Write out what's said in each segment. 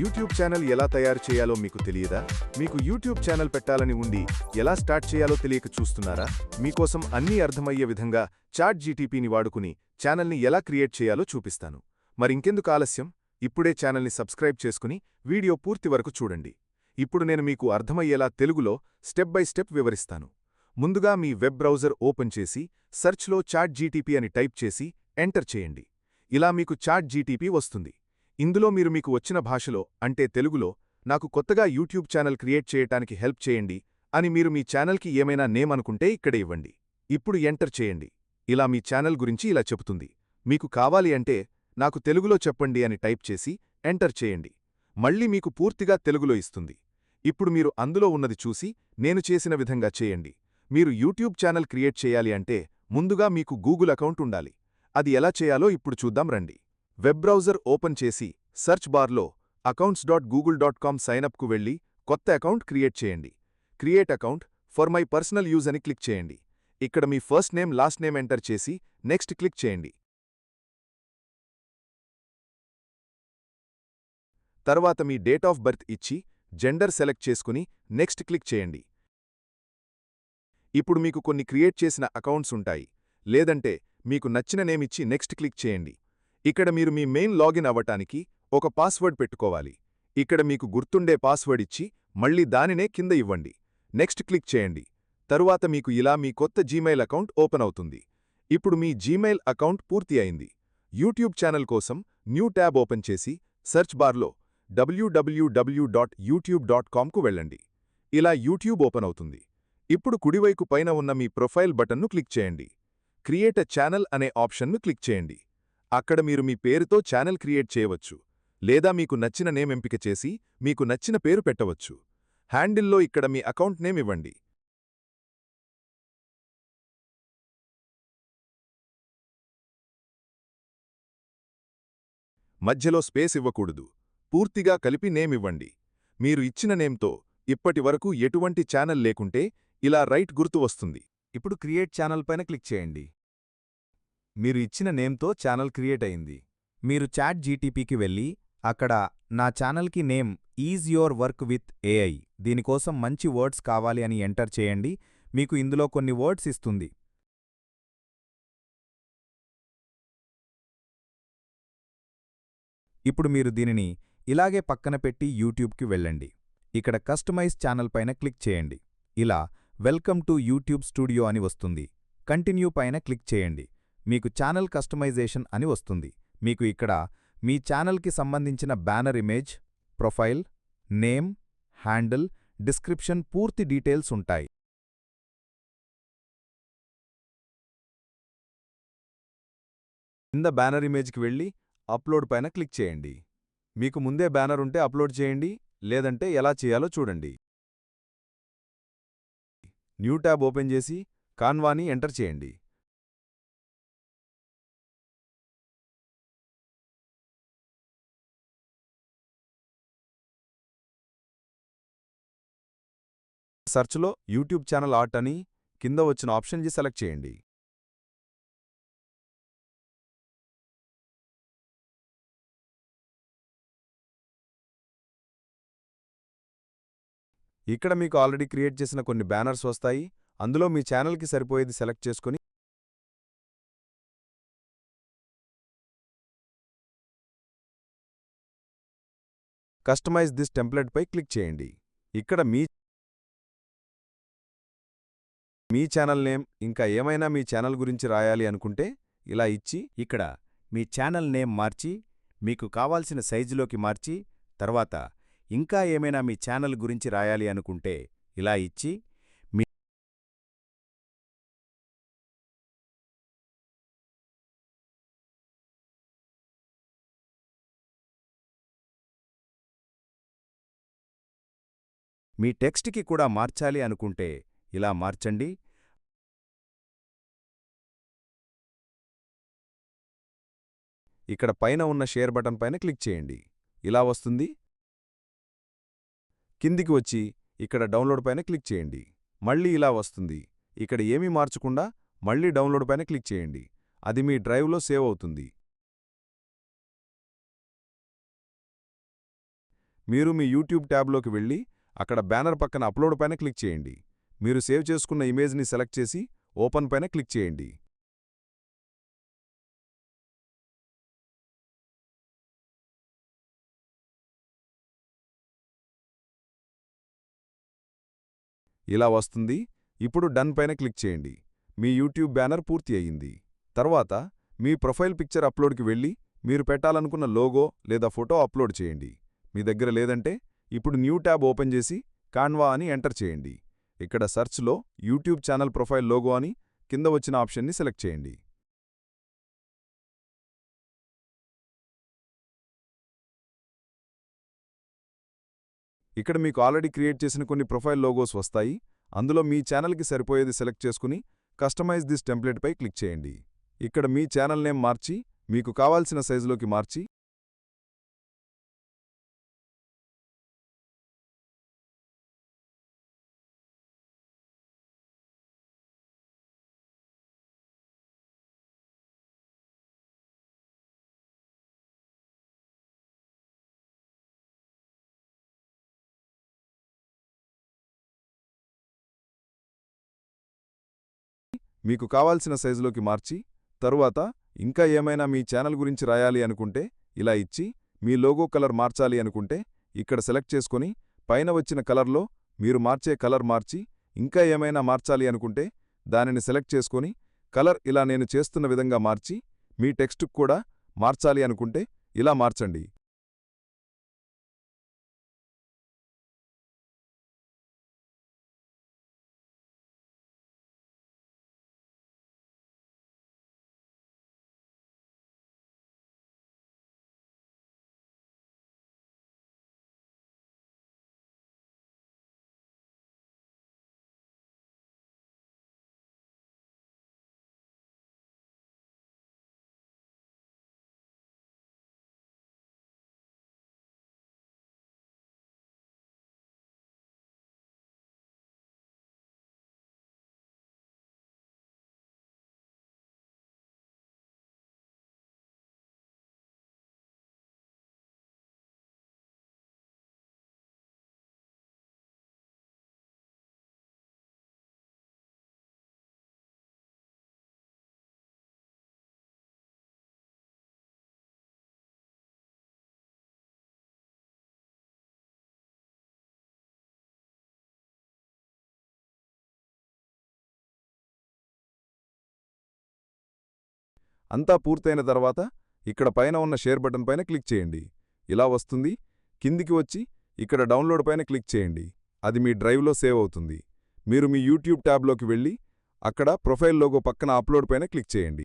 YouTube channel ఎలా తయారు చేయాలో మీకు తెలియదా? మీకు యూట్యూబ్ ఛానల్ పెట్టాలని ఉండి ఎలా స్టార్ట్ చేయాలో తెలియక చూస్తున్నారా? మీకోసం అన్నీ అర్థమయ్యే విధంగా చాట్ జీటీపీని వాడుకుని ఛానల్ని ఎలా క్రియేట్ చేయాలో చూపిస్తాను. మరింకెందుకు ఆలస్యం? ఇప్పుడే ఛానల్ని సబ్స్క్రైబ్ చేసుకుని వీడియో పూర్తి వరకు చూడండి. ఇప్పుడు నేను మీకు అర్థమయ్యేలా తెలుగులో స్టెప్ బై స్టెప్ వివరిస్తాను. ముందుగా మీ వెబ్ బ్రౌజర్ ఓపెన్ చేసి సెర్చ్లో చాట్ జీటీపీ అని టైప్ చేసి ఎంటర్ చేయండి. ఇలా మీకు చాట్ జీటీపీ వస్తుంది. ఇందులో మీరు మీకు వచ్చిన భాషలో అంటే తెలుగులో నాకు కొత్తగా యూట్యూబ్ ఛానల్ క్రియేట్ చేయటానికి హెల్ప్ చేయండి అని మీరు మీ ఛానల్కి ఏమైనా నేమ్ అనుకుంటే ఇక్కడ ఇవ్వండి. ఇప్పుడు ఎంటర్ చేయండి. ఇలా మీ ఛానల్ గురించి ఇలా చెబుతుంది. మీకు కావాలి అంటే నాకు తెలుగులో చెప్పండి అని టైప్ చేసి ఎంటర్ చేయండి. మళ్ళీ మీకు పూర్తిగా తెలుగులో ఇస్తుంది. ఇప్పుడు మీరు అందులో ఉన్నది చూసి నేను చేసిన విధంగా చేయండి. మీరు యూట్యూబ్ ఛానల్ క్రియేట్ చేయాలి అంటే ముందుగా మీకు గూగుల్ అకౌంట్ ఉండాలి. అది ఎలా చేయాలో ఇప్పుడు చూద్దాం రండి. వెబ్ బ్రౌజర్ ఓపెన్ చేసి సెర్చ్ బార్లో accounts dot Google dot com సైన్అప్కు వెళ్ళి కొత్త అకౌంట్ క్రియేట్ చేయండి. Create account for my personal use అని క్లిక్ చేయండి. ఇక్కడ మీ first name last name enter చేసి నెక్స్ట్ క్లిక్ చేయండి. తర్వాత మీ డేట్ ఆఫ్ బర్త్ ఇచ్చి జెండర్ సెలెక్ట్ చేసుకుని నెక్స్ట్ క్లిక్ చేయండి. ఇప్పుడు మీకు కొన్ని క్రియేట్ చేసిన అకౌంట్స్ ఉంటాయి. లేదంటే మీకు నచ్చిన నేమిచ్చి నెక్స్ట్ క్లిక్ చేయండి. ఇక్కడ మీరు మీ మెయిన్ లాగిన్ అవ్వటానికి ఒక పాస్వర్డ్ పెట్టుకోవాలి. ఇక్కడ మీకు గుర్తుండే పాస్వర్డ్ ఇచ్చి మళ్ళీ దానినే కింద ఇవ్వండి. నెక్స్ట్ క్లిక్ చేయండి. తరువాత మీకు ఇలా మీ కొత్త జీమెయిల్ అకౌంట్ ఓపెన్ అవుతుంది. ఇప్పుడు మీ జీమెయిల్ అకౌంట్ పూర్తి అయింది. యూట్యూబ్ ఛానల్ కోసం న్యూ ట్యాబ్ ఓపెన్ చేసి సెర్చ్ బార్లో డబ్ల్యూడబ్ల్యూడబ్ల్యూ డాట్ యూట్యూబ్ డాట్ కామ్కు వెళ్ళండి. ఇలా యూట్యూబ్ ఓపెన్ అవుతుంది. ఇప్పుడు కుడివైపు పైన ఉన్న మీ ప్రొఫైల్ బటన్ను క్లిక్ చేయండి. క్రియేట్ ఛానల్ అనే ఆప్షన్ను క్లిక్ చేయండి. అక్కడ మీరు మీ పేరుతో ఛానల్ క్రియేట్ చేయవచ్చు లేదా మీకు నచ్చిన నేమ్ ఎంపిక చేసి మీకు నచ్చిన పేరు పెట్టవచ్చు. హ్యాండిల్లో ఇక్కడ మీ అకౌంట్ నేమ్ ఇవ్వండి. మధ్యలో స్పేస్ ఇవ్వకూడదు. పూర్తిగా కలిపి నేమ్ ఇవ్వండి. మీరు ఇచ్చిన నేమ్తో ఇప్పటి వరకు ఎటువంటి ఛానల్ లేకుంటే ఇలా రైట్ గుర్తు వస్తుంది. ఇప్పుడు క్రియేట్ ఛానల్ పైన క్లిక్ చేయండి. మీరు ఇచ్చిన నేమ్తో ఛానల్ క్రియేట్ అయింది. మీరు చాట్ జీటీపీకి వెళ్ళి అక్కడ నా ఛానల్కి name is your work with AI దీనికోసం మంచి వర్డ్స్ కావాలి అని ఎంటర్ చేయండి మీకు ఇందులో కొన్ని వర్డ్స్ ఇస్తుంది. ఇప్పుడు మీరు దీనిని ఇలాగే పక్కన పెట్టి యూట్యూబ్కి వెళ్ళండి. ఇక్కడ కస్టమైజ్ ఛానల్ పైన క్లిక్ చేయండి. ఇలా వెల్కమ్ టు యూట్యూబ్ స్టూడియో అని వస్తుంది. కంటిన్యూ పైన క్లిక్ చేయండి. మీకు ఛానల్ కస్టమైజేషన్ అని వస్తుంది. మీకు ఇక్కడ మీ ఛానల్కి సంబంధించిన banner image profile name handle description పూర్తి డీటెయిల్స్ ఉంటాయి. కింద బ్యానర్ ఇమేజ్కి వెళ్ళి అప్లోడ్ పైన క్లిక్ చేయండి. మీకు ముందే బ్యానర్ ఉంటే అప్లోడ్ చేయండి లేదంటే ఎలా చేయాలో చూడండి. న్యూ ట్యాబ్ ఓపెన్ చేసి కాన్వాని ఎంటర్ చేయండి. సర్చ్లో యూట్యూబ్ ఛానల్ ఆర్ట్ అని కింద వచ్చిన ఆప్షన్జీ సెలెక్ట్ చేయండి. ఇక్కడ మీకు ఆల్రెడీ క్రియేట్ చేసిన కొన్ని బ్యానర్స్ వస్తాయి. అందులో మీ ఛానల్కి సరిపోయేది సెలెక్ట్ చేసుకుని కస్టమైజ్ దిస్ టెంప్లెట్ పై క్లిక్ చేయండి. ఇక్కడ మీ మీ ఛానల్ నేమ్ ఇంకా ఏమైనా మీ ఛానల్ గురించి రాయాలి అనుకుంటే ఇలా ఇచ్చి ఇక్కడ మీ ఛానల్ నేమ్ మార్చి మీకు కావాల్సిన సైజులోకి మార్చి తర్వాత ఇంకా ఏమైనా మీ ఛానల్ గురించి రాయాలి అనుకుంటే ఇలా ఇచ్చి మీ మీ టెక్స్ట్కి కూడా మార్చాలి అనుకుంటే ఇలా మార్చండి. ఇక్కడ పైన ఉన్న షేర్ బటన్ పైన క్లిక్ చేయండి. ఇలా వస్తుంది. కిందికి వచ్చి ఇక్కడ డౌన్లోడ్ పైన క్లిక్ చేయండి. మళ్ళీ ఇలా వస్తుంది. ఇక్కడ ఏమీ మార్చకుండా మళ్ళీ డౌన్లోడ్ పైన క్లిక్ చేయండి. అది మీ డ్రైవ్లో సేవ్ అవుతుంది. మీరు మీ యూట్యూబ్ ట్యాబ్లోకి వెళ్ళి అక్కడ బ్యానర్ పక్కన అప్లోడ్ పైన క్లిక్ చేయండి. మీరు సేవ్ చేసుకున్న ఇమేజ్ని సెలెక్ట్ చేసి ఓపెన్ పైన క్లిక్ చేయండి. ఇలా వస్తుంది. ఇప్పుడు డన్ పైన క్లిక్ చేయండి. మీ యూట్యూబ్ బ్యానర్ పూర్తి అయ్యింది. తర్వాత మీ ప్రొఫైల్ పిక్చర్ అప్లోడ్కి వెళ్ళి మీరు పెట్టాలనుకున్న లోగో లేదా ఫోటో అప్లోడ్ చేయండి. మీ దగ్గర లేదంటే ఇప్పుడు న్యూ ట్యాబ్ ఓపెన్ చేసి కాన్వా అని ఎంటర్ చేయండి. ఇక్కడ సెర్చ్లో యూట్యూబ్ ఛానల్ ప్రొఫైల్ లోగో అని కింద వచ్చిన ఆప్షన్ని సెలెక్ట్ చేయండి. ఇక్కడ మీకు ఆల్రెడీ క్రియేట్ చేసిన కొన్ని ప్రొఫైల్ లోగోస్ వస్తాయి. అందులో మీ ఛానల్కి సరిపోయేది సెలెక్ట్ చేసుకుని కస్టమైజ్ దిస్ టెంప్లెట్పై క్లిక్ చేయండి. ఇక్కడ మీ ఛానల్ నేమ్ మార్చి మీకు కావాల్సిన సైజులోకి మార్చి మీకు కావాల్సిన సైజులోకి మార్చి తరువాత ఇంకా ఏమైనా మీ ఛానల్ గురించి రాయాలి అనుకుంటే ఇలా ఇచ్చి మీ లోగో కలర్ మార్చాలి అనుకుంటే ఇక్కడ సెలెక్ట్ చేసుకొని పైన వచ్చిన కలర్లో మీరు మార్చే కలర్ మార్చి ఇంకా ఏమైనా మార్చాలి అనుకుంటే దానిని సెలెక్ట్ చేసుకొని కలర్ ఇలా నేను చేస్తున్న విధంగా మార్చి మీ టెక్స్ట్కు కూడా మార్చాలి అనుకుంటే ఇలా మార్చండి. అంతా పూర్తయిన తర్వాత ఇక్కడ పైన ఉన్న షేర్ బటన్ పైన క్లిక్ చేయండి. ఇలా వస్తుంది. కిందికి వచ్చి ఇక్కడ డౌన్లోడ్ పైన క్లిక్ చేయండి. అది మీ డ్రైవ్లో సేవ్ అవుతుంది. మీరు మీ యూట్యూబ్ ట్యాబ్లోకి వెళ్ళి అక్కడ ప్రొఫైల్ లోగో పక్కన అప్లోడ్ పైన క్లిక్ చేయండి.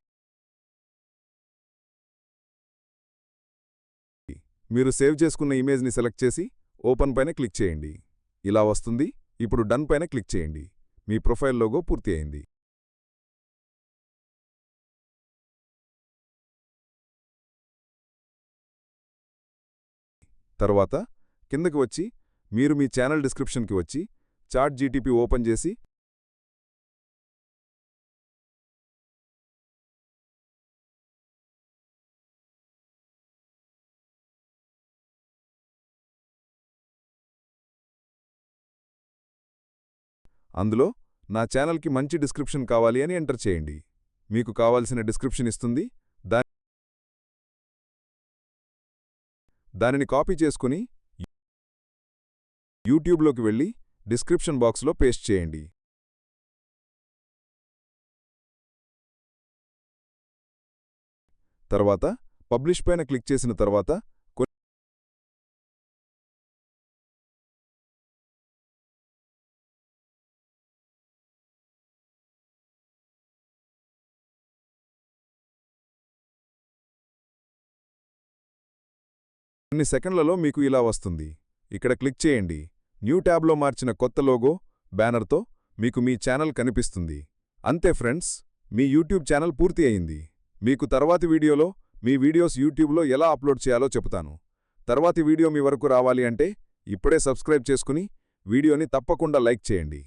మీరు సేవ్ చేసుకున్న ఇమేజ్ని సెలెక్ట్ చేసి ఓపెన్ పైన క్లిక్ చేయండి. ఇలా వస్తుంది. ఇప్పుడు డన్ పైన క్లిక్ చేయండి. మీ ప్రొఫైల్ లోగో పూర్తి అయింది. తరువాత కిందకి వచ్చి మీరు మీ ఛానల్ డిస్క్రిప్షన్కి వచ్చి చాట్ జీటీపీ ఓపెన్ చేసి అందులో నా ఛానల్కి మంచి డిస్క్రిప్షన్ కావాలి అని ఎంటర్ చేయండి. మీకు కావాల్సిన డిస్క్రిప్షన్ ఇస్తుంది. దానిని కాపీ చేసుకుని యూట్యూబ్లోకి వెళ్ళి డిస్క్రిప్షన్ బాక్స్లో పేస్ట్ చేయండి. తర్వాత పబ్లిష్ పైన క్లిక్ చేసిన తర్వాత కొన్ని సెకండ్లలో మీకు ఇలా వస్తుంది. ఇక్కడ క్లిక్ చేయండి. న్యూ ట్యాబ్లో మార్చిన కొత్త లోగో బ్యానర్తో మీకు మీ ఛానల్ కనిపిస్తుంది. అంతే ఫ్రెండ్స్ మీ యూట్యూబ్ ఛానల్ పూర్తి అయింది. మీకు తర్వాతి వీడియోలో మీ వీడియోస్ యూట్యూబ్లో ఎలా అప్లోడ్ చేయాలో చెబుతాను. తర్వాతి వీడియో మీ వరకు రావాలి అంటే ఇప్పుడే సబ్స్క్రైబ్ చేసుకుని వీడియోని తప్పకుండా లైక్ చేయండి.